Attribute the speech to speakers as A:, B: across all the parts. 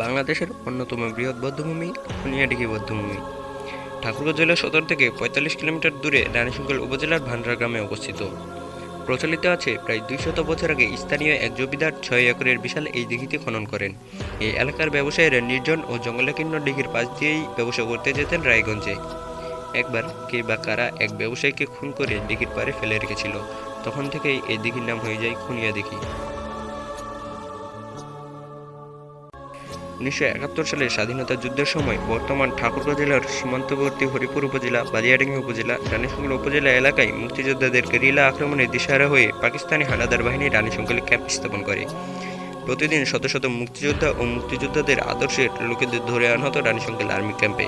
A: বাংলাদেশের অন্যতম বৃহৎ বধ্যভূমি খুনিয়াডিঘি বধ্যভূমি ঠাকুরগাঁও জেলা সদর থেকে পঁয়তাল্লিশ কিলোমিটার দূরে রানীশঙ্কল উপজেলার ভান্ডার গ্রামে অবস্থিত। প্রচলিত আছে প্রায় দুইশত বছর আগে স্থানীয় এক জমিদার ছয় একরের বিশাল এই দিঘিতে খনন করেন। এই এলাকার ব্যবসায়ীরা নির্জন ও জঙ্গলাকীর্ণ ডিঘির পাশ দিয়েই ব্যবসা করতে যেতেন রায়গঞ্জে। একবার কে বা কারা এক ব্যবসায়ীকে খুন করে দিঘির পাড়ে ফেলে রেখেছিল। তখন থেকেই এই দিঘির নাম হয়ে যায় খুনিয়া দিঘি উনিশশো একাত্তর সালে স্বাধীনতা যুদ্ধের সময় বর্তমান ঠাকুরগাঁও জেলার সীমান্তবর্তী হরিপুর উপজেলা, বালিয়াডাঙ্গি উপজেলা রানীশঙ্কল উপজেলা এলাকায় মুক্তিযোদ্ধাদের গেরিলা আক্রমণে দিশাহারা হয়ে পাকিস্তানি হানাদার বাহিনী রানীশঙ্কলে ক্যাম্প স্থাপন করে। প্রতিদিন শত শত মুক্তিযোদ্ধা ও মুক্তিযোদ্ধাদের আদর্শের লোকেদের ধরে আনা হতো রানীশঙ্কল আর্মি ক্যাম্পে।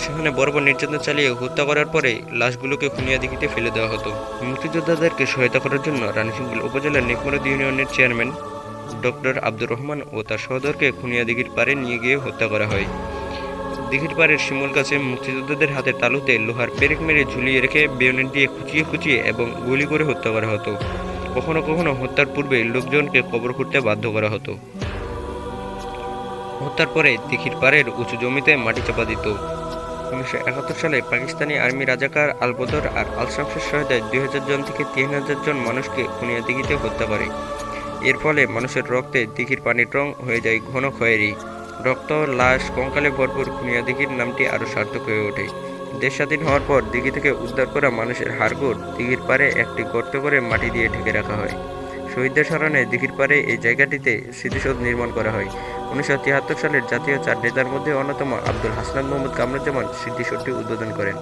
A: সেখানে বর্বর নির্যাতন চালিয়ে হত্যা করার পরে লাশগুলোকে খুনিয়া দিঘিতে ফেলে দেওয়া হতো। মুক্তিযোদ্ধাদেরকে সহায়তা করার জন্য রানীশঙ্কল উপজেলার নেকমরদ ইউনিয়নের চেয়ারম্যান ডক্টর আব্দুর রহমান ও তার সহোদরকে খুনিয়া দিঘির পাড়ে নিয়ে গিয়ে হত্যা করা হয়। দিঘির পাড়ের শিমুল গাছে মুক্তিযোদ্ধাদের হাতে তালুতে লোহার পেরেক মেরে ঝুলিয়ে রেখে বেয়নেট দিয়ে খুঁচিয়ে খুঁচিয়ে এবং গুলি করে হত্যা করা হতো। কখনো কখনো হত্যার পূর্বে লোকজনকে কবর করতে বাধ্য করা হতো। হত্যার পরে দিঘির পাড়ের উঁচু জমিতে মাটি চাপা দিত। উনিশশো একাত্তর সালে পাকিস্তানি আর্মি রাজাকার আলবদর আর আলশামসের সহায়তায় দুই হাজার জন থেকে তিন হাজার জন মানুষকে খুনিয়া দিঘিতে হত্যা করে। এর ফলে মানুষের রক্তে দিঘির পানির রং হয়ে যায় ঘন খয়েরি। রক্ত, লাশ, কঙ্কালে ভরপুর খুনিয়া দিঘির নামটি আরও সার্থক হয়ে ওঠে। দেশ স্বাধীন হওয়ার পর দিঘি থেকে উদ্ধার করা মানুষের হাড়গোড় দিঘির পাড়ে একটি গর্ত করে মাটি দিয়ে ঢেকে রাখা হয়। শহীদদের স্মরণে দিঘির পাড়ে এই জায়গাটিতে স্মৃতিসৌধ নির্মাণ করা হয়। উনিশশো তিয়াত্তর সালের জাতীয় চার নেতার মধ্যে অন্যতম আব্দুল হাসনান মোহাম্মদ কামরুজ্জামান স্মৃতিসৌধটি উদ্বোধন করেন।